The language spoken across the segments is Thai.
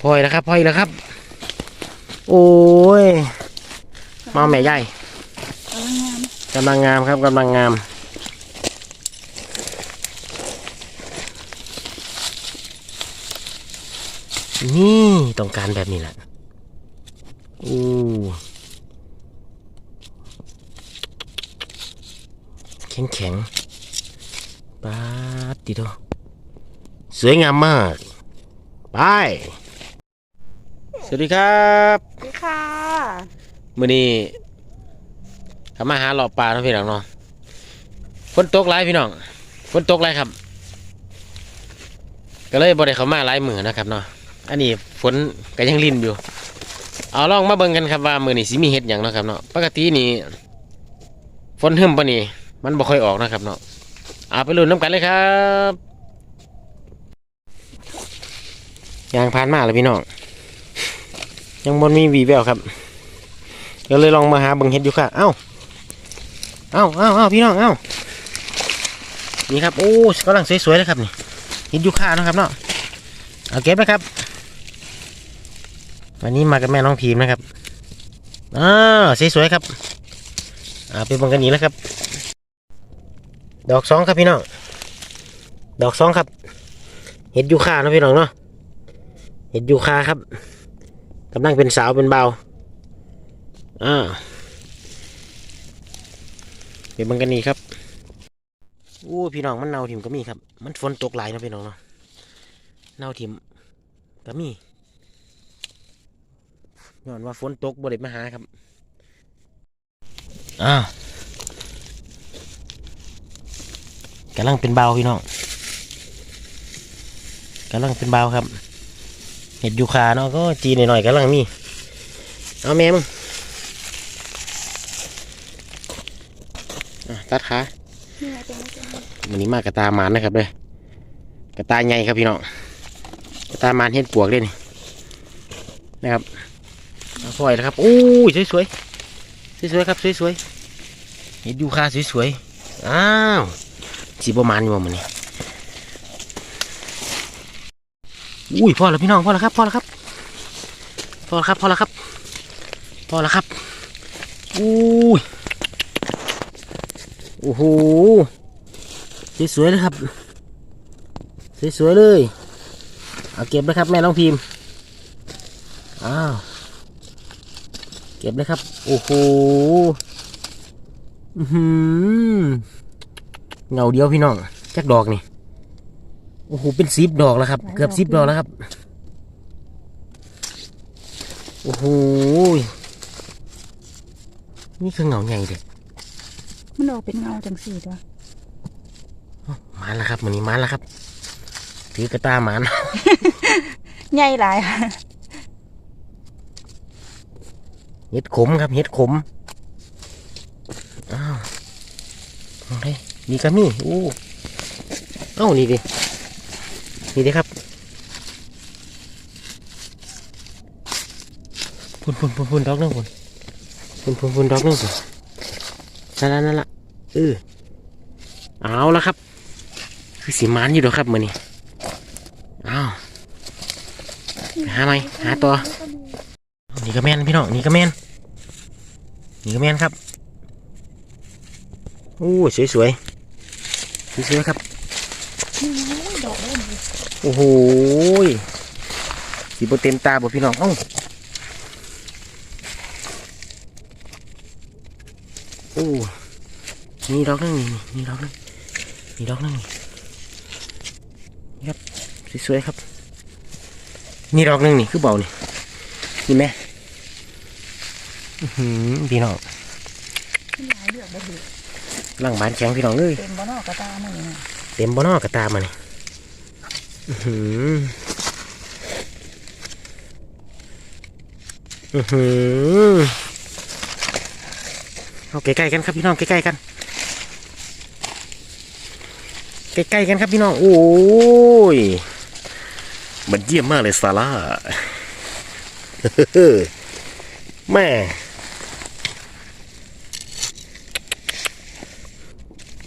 พอยแล้วครับพอยแล้วครับ โอ้ยมาแม่ใหญ่เอางามกำลังงามครับกำลังงามนี่ต้องการแบบนี้แหละอู้แข็งแข็งๆปาดติโดสวยงามมาก ไป สวัสดีครับสวัสดีค่ะมื่อนี้ทำมาหาหลอบปลาเนาะพี่น้องเนาะฝนตกหลายพี่น้องฝนตกหลายครับ ก็เลยบ่ได้เข้ามาหลายมือนะครับเนาะอันนี้ฝนก็ยังลิ่นอยู่ เอาลองมาเบิ่งกันครับว่ามือนี้สิมีเห็ดอย่างเนาะครับเนาะปกตินี่ฝนหึมปะนี่มันบ่ค่อยออกนะครับเนาะเอาไปลุ้นน้ำกันเลยครับยางผ่านมาแล้วพี่น้อง ยังบนมีวีแววครับก็เลยลองมาหาบิ่งเห็ดอยู่ค่ะ เอ้า เอ้าเอ้าเอ้าพี่น้อง เอ้า นี่ครับ โอ้กำลังสวยๆเลยครับนี่เห็ดยูคานะครับเนาะ เอาเก็บนะครับ วันนี้มากับแม่น้องพีมนะครับอ้าสวยๆครับ อ่าไปเบิ่งกันนี้แล้วครับ ดอกสองครับพี่น้อง ดอกสองครับ เห็ดยูคานะพี่น้องเนาะ เห็ดยูคาครับ กำลังเป็นสาวเป็นเบาอ่าเดี๋ยวเบังกันนี่ครับโอ้พี่น้องมันเน่าถิ่มก็มีครับ มันฝนตกหลายเนาะพี่น้องเนาะเน่าถิ่มก็มีย้อนว่าฝนตกบ่ได้มาหาครับอ้าวกำลังเป็นเบาพี่น้องกำลังเป็นเบาครับ เห็ดยูคาเนาะก็จีนหน่อยๆกำลังมี เอาแม่มึงตัดขาวันนี้มากกระตาหมานนะครับเลยกระตาใหญ่ครับพี่น้องกระตาหมานเห็ดปวกเลยนี่นะครับเอาปล่อยแล้วครับโอ้ยสวยสวยสวยสวยๆครับสวยสวยๆเห็ดยูคาสวยสวยๆอ้าวสีประมาณอยู่บ่มันนี่ อุ้ยพอแล้วพี่น้องพอแล้วครับพอแล้วครับพอแล้วครับพอแล้วครับพอแล้วครับอู้ยโอ้โหสวยๆเลยครับสวยๆเลยเอาเก็บเลยครับแม่น้องพิมพ์อ้าวเก็บเลยครับโอ้โหอื้อหือเงาเดียวพี่น้องจักดอกนี่ โอ้โหเป็นสิบดอกแล้วครับ เกือบสิบดอกแล้วครับ โอ้โหนี่คือเงาใหญ่เด็ดมันออกเป็นเงาจังสีตัวมาแล้วครับมันนี้มาแล้วครับ ถือกระตาหมานใหญ่หลายค่ะเห็ดขมครับเห็ดขมอ้าวโอเคนี่ก็มีโอ้เอ้านี่ดิ นี่ดิครับพุ่นพุ่นพุ่นพุ่นดอกนึงพุ่นพุ่นพุ่นพุ่นดอกนึงพุ่นนั่นละนั่นละเออเอาละครับ คือสีมันอยู่ดอกครับมือนี้อ้าวหาไหมหาตัวนี่ก็แม่นพี่น้องนี่ก็แม่นนี่ก็แม่นครับโอ้สวยสวยสวยสยๆครับ อ้โหสีโบเต็มตาบ่พี่น้องเอ้าโอ้นี่ดอกนึงนี่นี่ดอกนึงนี่ดอกนึงนี่ครับสวยๆครับ นี่ดอกนึงนี่คือเบานี่นี่แม่อื้อหือพี่น้องหลายเดือกบ่ถือร่างบานแข็งพี่น้องเอ้ยเต็มบ่นอกกระตามันนี่นะเต็มบ่นอกกระตามานี่อื้อ หือหือเอาใกล้ๆกันครับพี่น้องใกล้ๆกันใกล้ๆกันครับพี่น้อง โอ้ย มันเยี่ยมมากเลยซาร่าแม่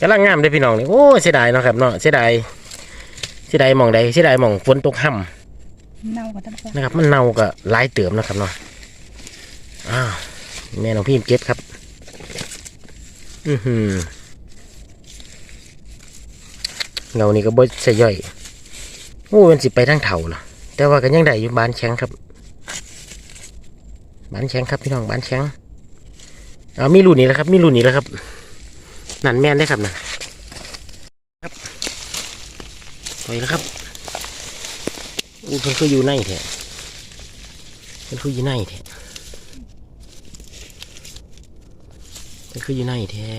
กำลังงามเลยพี่น้องเลยโอ้เสียดายเนาะครับเนาะเสียดาย สียดายหมองใดเสียดายหมองฝนตกห่เน่ากันทั้งตัวนะครับ มันเน่าก็หลายเติมนะครับเนาะอ้าวแม่น้องพิมเก็บครับ อือหือเงานี่ก็บ่ใส่ย่อยโอ้มันสิไปทางเถาล่ะ แต่ว่าก็ยังได้อยู่บานแข็งครับบานแข็งครับพี่น้องบานแข็งเอามีรุ่นนี้แล้วครับ มีรุ่นนี้แล้วครับ นั่นแม่นได้ครับนั่นครับ ไปแล้วครับอู้เพิ่นคืออยู่ในแท้เพิ่นคืออยู่ในแท้เพิ่นคืออยู่ในแท้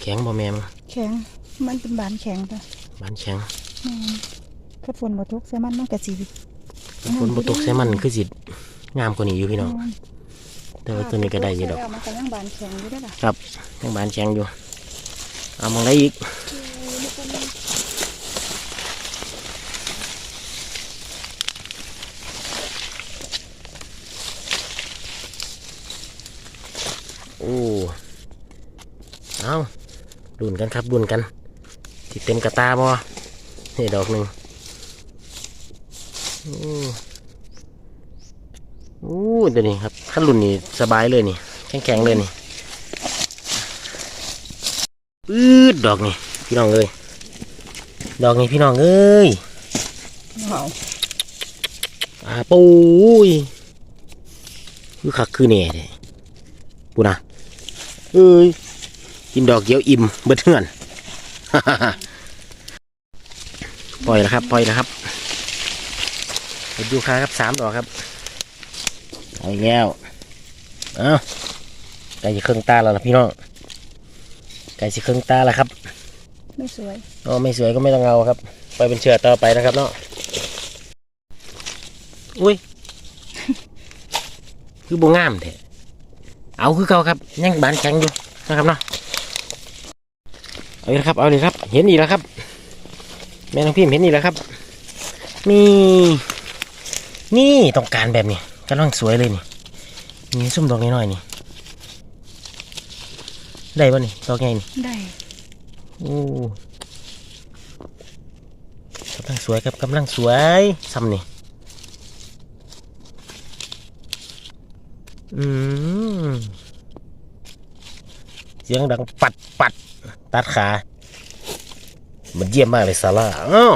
แข็งบ่แม่มแข็งมันเป็นบานแข็งตัวบานแข็งแม่นถ้าฝนบ่ทุกใส่มันมันก็สิฝนบ่ตกใส่มันคือสิงามกว่านี้อยู่พี่น้อง แต่ว่าตัวนี้ก็ได้อยู่ดอกใส่แล้วมันก็ยังบานแข็งอยู่ได้อล่ะครับยังบานแข็งอยู่เอามองได้อีก โอ้ เอา ดุนกันครับดุนกันที่เต็มกระตาบ่นี่ดอกหนึ่งโอ้โอ้เดี๋ยวนี้ครับขั้นรุ่นนี้สบายเลยนี่ แข็งแข็งๆเลยนี่ปื๊ดดอกนี่พี่น้องเอ้ยดอกนี่พี่น้องเอ้ยว้าวอ่าปุ้ยคือคักคือเนี่ยเด้ปูนะเอ้ย กินดอกเดียวอิ่มเบิดเทือนปล่อยแล้วครับ ปล่อยแล้วครับเห็ดยูคาครับสามดอกครับเอาอีกแล้วเอ้าไก่จะเครื่องตาแล้วล่ะพี่น้องไก่จะเครื่องตาแล้วครับ ไม่สวยอ๋อไม่สวยก็ไม่ต้องเอาครับ ไปเป็นเชือต่อไปนะครับเนาะอุ้ย คือบ่งามแท้เอาคือเก่าครับยังบานแข็งอยู่นะครับเนาะ เอาเลยครับ เอาเลยครับ เห็นอีกแล้วครับ แม่น้องพิมพ์เห็นอีกแล้วครับนี่นี่ต้องการแบบนี้กำลังสวยเลยนี่นี่ซุ่มดอกน้อยๆนี่ ได้ป่ะนี่ดอกใหญ่นี่ได้โอ้กำลังสวยครับกำลังสวยซ้ำนี่อืมเสียงดังปัดปัด ตัดขา มันเยี่ยมมากเลยซาร่าอ้าว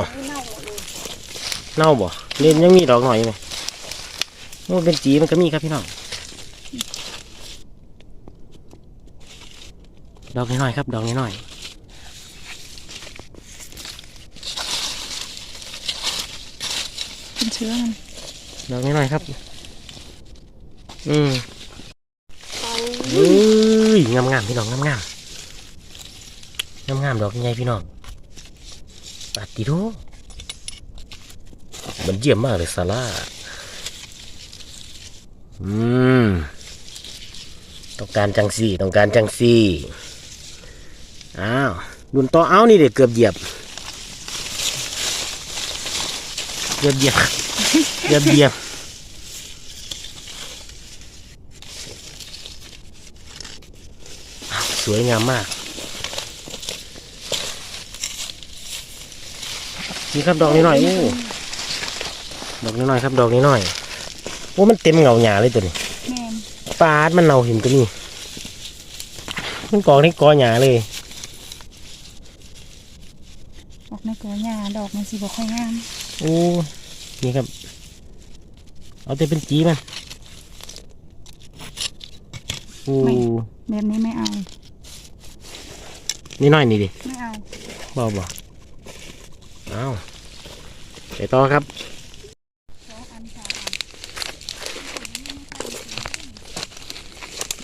เน่าบ่เล่นยังมีดอกหน่อยไหมโอ้เป็นจีมันก็มีครับพี่น้องดอกน้อยๆครับ ดอกน้อยๆเป็นเชื้อมันดอกนี้หน่อยครับ อืมเฮ้ยงามงามๆพี่น้องงามงาม งามงามๆดอกใหญ่พี่น้องปัดติโดมันเยี่ยมมากเลยซาร่าอืมต้องการจังสี่ต้องการจังสี่อ้าวดุนต่อเอานี่เด็กเกือบเหยียบเกือบเหยียบเยียบเยียบอ้าวสวยงามมาก นี่ครับดอกนี้หน่อยๆโอ้ดอกนี้หน่อยครับดอกนี้หน่อยโอ้มันเต็มเงาหยาเลยตัวนี้แม่นปาดมันเน่าหิมตัวนี้มันกองที่กอหยาเลยออกในกอหญ้าดอกมันสิบ่ค่อยงามโอ้นี่ครับ เอาแต่เป็นจีมันโอ้แบบนี้ไม่เอา นี่น้อยนี่ดิไม่เอาบ่บ่ เอาไปต่อครับ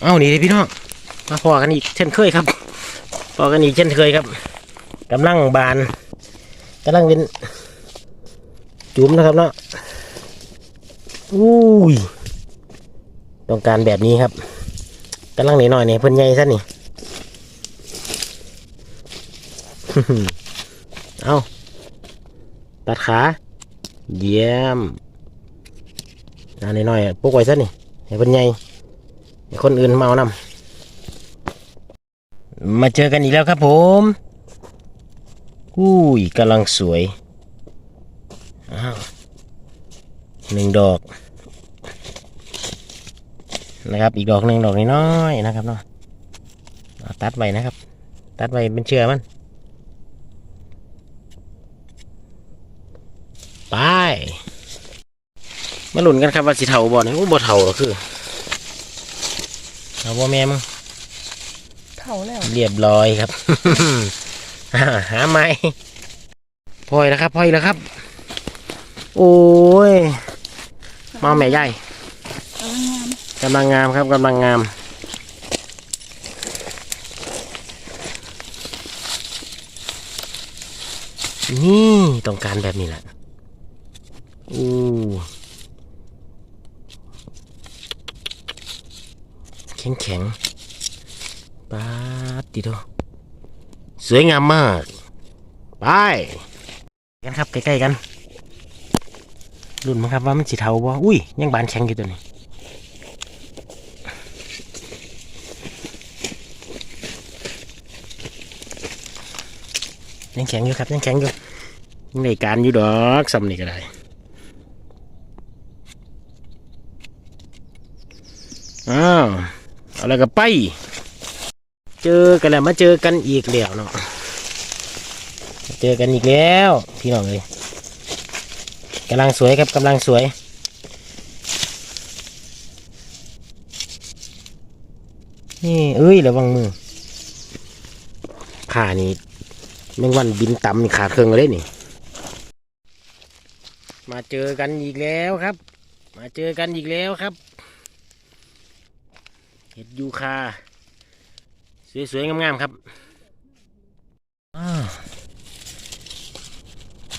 เอานี่ดิพี่น้องมาพอกันอีกเช่นเคยครับพอกันอีกเช่นเคยครับกำลังบานกำลังเป็นจุ๋มนะครับเนาะอุ้ยต้องการแบบนี้ครับกำลังหน่อยๆเนี่ยเพิ่นใหญ่ซะนี่เอา ตัดขา เยี่ยมอ่าหน่อยๆปลุกไว้ซะนี่ให้เพิ่นใหญ่คนอื่นมาเอานำมาเจอกันอีกแล้วครับผมอุ้ยกำลังสวยอ้าวหนึ่งดอก นะครับ อีกดอกหนึ่งดอกน้อยๆนะครับเนาะเอาตัดไว้นะครับ ตัดไว้เป็นเชือมัน ไป มาหลุนกันครับว่าสิเท่าบ่เนี่ยโอ้บ่เท่าหรอกคือเอาบ่แม่มึงเข่าแล้วเรียบร้อยครับหาหาไม้พอยแล้วครับพอยแล้วครับ โอ้ยมาแม่ใหญ่เอางามกำลังงามครับกำลังงามนี่ต้องการแบบนี้แหละ อู้แข็งแข็งๆปาติโดสวยงามมาก ไป กันครับ ใกล้ๆกันรุ่นมั้งครับว่ามันสีเทาบ่อุ้ย ยังบานแข็งอยู่ตัวนี้ยังแข็งอยู่ครับ ยังแข็งอยู่ยังในการอยู่ดอกซ้ำนี่ก็ได้ อ้าวเอาแล้วก็ไป เจอกันแล้วมาเจอกันอีกแล้วเนาะเจอกันอีกแล้วพี่น้องเลยกำลังสวยครับกำลังสวยนี่เอ้ยระวังมือขานี่แมงวันบินต่ำนี่ขาเครื่องเลยนี่ มาเจอกันอีกแล้วครับ มาเจอกันอีกแล้วครับ เห็ดยูคา สวยๆ งามๆ ครับอ้าว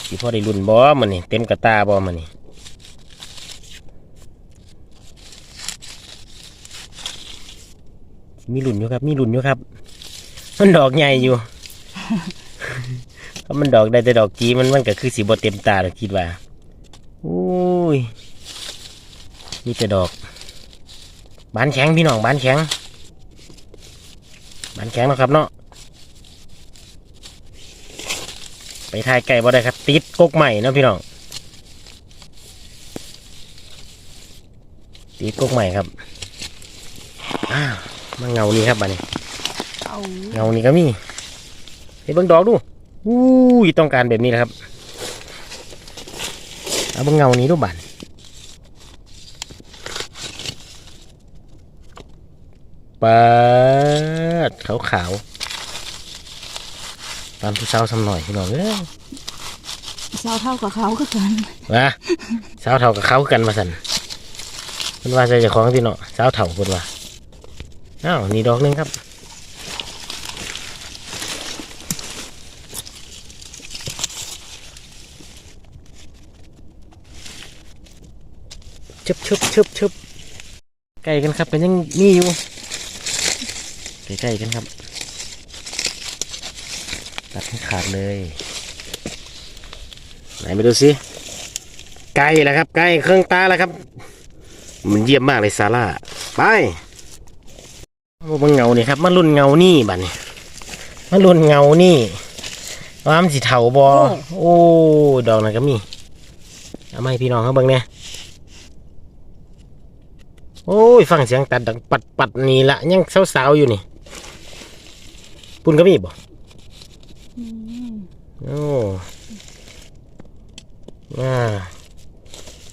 สิพอได้รุ่นบอมันนี่เต็มกระตาบอมันนี่มีรุ่นอยู่ครับ มีรุ่นอยู่ครับ มันดอกใหญ่อยู่ถ้ามันดอกได้แต่ดอกจีมันมันก็คือสีบเต็มตาเราคิดว่าอุ้ย มีแต่ดอก บานแข็งพี่น้องบานแข็งบานแข็งนะครับเนาะไปทายไก่บ่ได้ครับติดกกใหม่นะพี่น้องติดกกใหม่ครับอ้าวมาเงานี่ครับบัดนี้เอาเงานี่ก็มีไปเบิ่งดอกดูอู้ยต้องการแบบนี้แหละครับเอาเบิ่งเงานี้ดูบ้าน ปาดขาวขาวๆตามผู้สาวสำหน่อยพี่น้องเอ้ยเศร้าเท่ากับเขาก็กันว่าสาวเท่ากับเขาคือกันมาสันเพิ่นว่าใส่เจะของพี่เนาะสาวเท่าเพิ่นว่าอ้าวนี่ดอกหนึงครับชึบชึบชึบชึบใกล้กันครับกันยังมีอยู่ ใกล้ๆกันครับ ตัดให้ขาดเลย ไหนไปดูสิไก่แล้วครับไก่เครื่องตาแล้วครับ มันเยี่ยมมากเลยซาร่าไปมาเงานี่ครับมารุ่นเงานี่บัดนี้มารุ่นเงานี่ว่ามันสิเถาบอโอ้ดอกนั้นก็มีเอามาให้พี่น้องเขาเบิ่งเนี่ยโอ้ย ฟังเสียงตัดดังปัดปัดนี่ละยังสาวๆอยู่นี่ ปุ่นก็มีบ่อืมโอ้ว่า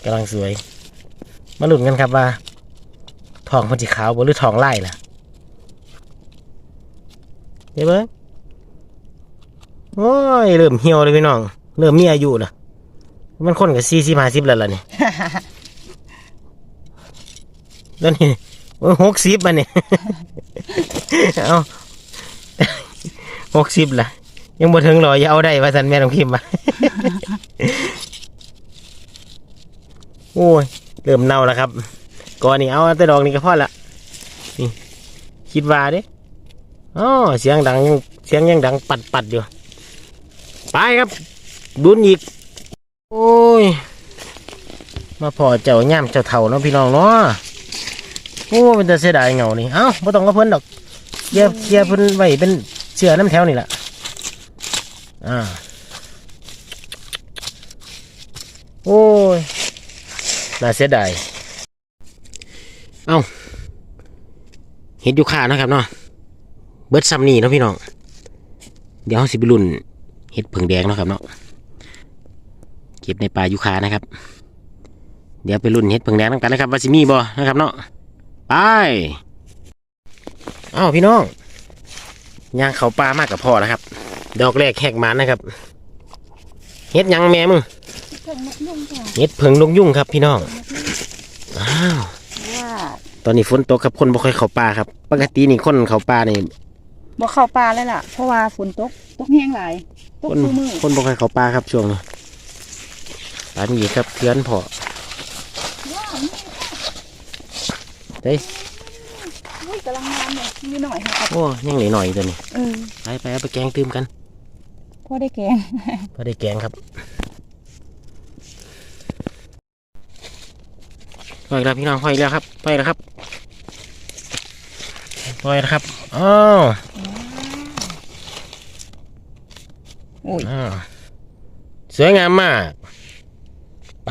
กำลังสวย มาลุ้นกันครับว่าทองมันสีขาวบ่หรือทองไล่ล่ะเดี๋ยวเบิ้งโอ้ย เริ่มเหี่ยวเลยพี่น้อง เริ่มมีอายุนะมันคนกับสี่สิบห้าสิบแล้วล่ะเนี่ยแล้วนี่หกสิบมันเนี่ยเอา หกสิบละยังบ่ถึงหรออย่าเอาได้ว่าสันแม่ต้องพิมพ์มาโอ้ย เริ่มเน่าแล้วครับ ก่อนนี่เอาแต่ดอกนี่ก็พอละนี่คิดว่าเด้อ๋อเสียงดังยังเสียงยังดังปัดปัดอยู่ ไปครับ ดุนอีก โอ้ย มาพอเจ้าย่ามเจ้าเท่าเนาะพี่น้องเนาะโอ้เป็นแต่เสียดายเหงานี่ เอ้าไม่ต้องกับเพิ่นดอก เคลียร์เคลียร์เพิ่นไว้เป็นเสือน้ำแถวนี่แหละอ่า โอ้น่าเสียดาย เอ้าเห็ดยู่ขานะครับเนาะ เบิดซัมนี่เนาะพี่น้อง เดี๋ยวเราสิไปรุ่นเห็ดผึ่งแดงเนาะครับเนาะ เก็บในป่ายูคานะครับ เดี๋ยวไปรุ่นเห็ดผึ่งแดงนำกันนะครับว่าสิมีบ่นะครับเนาะ ไป อ้าพี่น้องย่างเขาปลามากกับพ่อนะครับ ดอกแรกแหกหมันนะครับเห็ดหยังแม่มึงเพิ่งนักยุ่งจ้ะเห็ดเพิงลงยุ่งครับ พี่น้องอ้าวว่าตอนนี้ฝนตกครับคนบ่ค่อยเข้าป่าครับ ปกตินี่คนเข้าป่านี่บ่เข้าปลาเลยล่ะเพราะว่าฝนตกตกแห้งหลายตกคนคู่มือคนบ่ค่อยเข้าป่าครับช่วงนี้ปานนี้ครับเพื่อนพอว้าวนี่เด้ ยอุ้ยกำลังงามเลยมีหน่อยค่ะโอ้ยังหน่อยๆตัวนี้เออไปไปเอาไปแกงตื่มกันพอได้แกงพอได้แกงครับปล่อยแล้วพี่น้องปล่อยแล้วครับปล่อยแล้วครับปล่อยแล้วครับอ้าวโอ้ยอ้าวสวยงามมาก ไป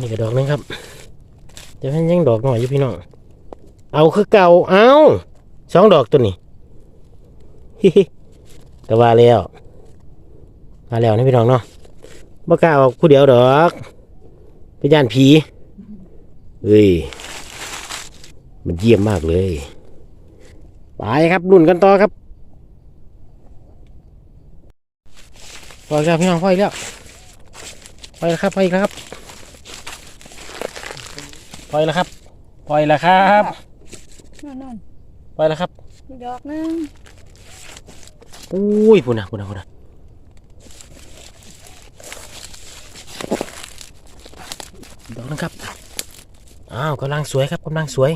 นี่ก็ดอกหนึงครับเดี๋ยวให้ยังดอกหน่อยอยู่พี่น้อง เอาคือเก่าเอาสองดอกตัวนี้ฮิฮิก็ว่าแล้วมาแล้วนะพี่น้องเนาะบ่กล้าออกผู้เดียวดอกไปย่านผีเฮ้ย มันเยี่ยมมากเลย ไปครับรุ่นกันต่อครับปล่อยแล้วพี่น้องปล่อยแล้วปล่อยแล้วครับปล่อยแล้วครับปล่อยแล้วครับปล่อยแล้วครับ นอนนอนปล่อยแล้วครับอีกดอกหนึงอุ้ยพูนะพูนะพูนะดอกนะครับอ้าวกำลังสวยครับกำลังสวย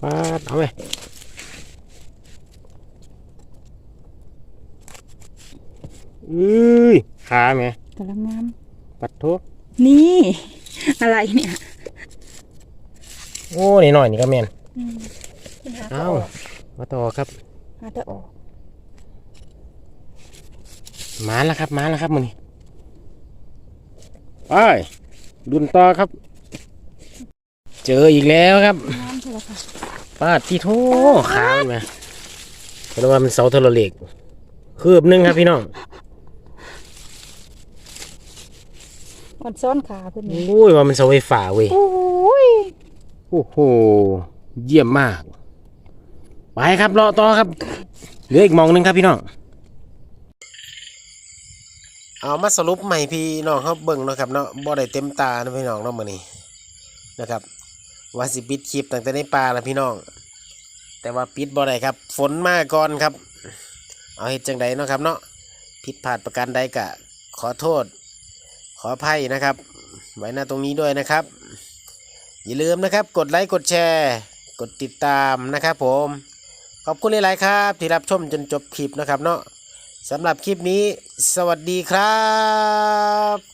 ปาดเอาไหมอุ้ยขาไหมกำลังงาม ปัดทุกนี่ อะไรเนี่ยโอ้นี่หน่อยนี่ก็แมนอืมปัญหาเอ้ามาต่อครับหาแต่ออกมาแล้วครับ มาแล้วครับมือนี้ไปดุนต่อครับ เจออีกแล้วครับงามใช่ไหมค่ะป้าดที่โทขามันมาเพราะว่ามันเสาโทรเหล็กคืบหนึงครับพี่น้อง มันซ้อนขาเพื่อนนี่โอ้ยว่ามันเสาไฟฟ้าเว้ยโอ้ยโอ้โหเยี่ยมมาก ไปครับรอต่อครับเหลืออีกหมองหนึงครับพี่น้อง เอามาสรุปใหม่พี่น้องเขาเบิ่งเนาะครับเนาะบ่ได้เต็มตานะพี่น้องเนาะมื้อนี้นะครับ ว่าสิปิดคลิปตั้งแต่ในป่าละพี่น้อง แต่ว่าปิดบ่ได้ครับ ฝนมาก่อนครับ เอาเฮ็ดจังใดเนาะครับเนาะผิดพลาดประการใดกะขอโทษข ออภัยนะครับ ไว้หน้าตรงนี้ด้วยนะครับ อย่าลืมนะครับ กดไลค์กดแชร์ กดติดตามนะครับผม ขอบคุณหลายๆครับ ที่รับชมจนจบคลิปนะครับเนาะสำหรับคลิปนี้ สวัสดีครับ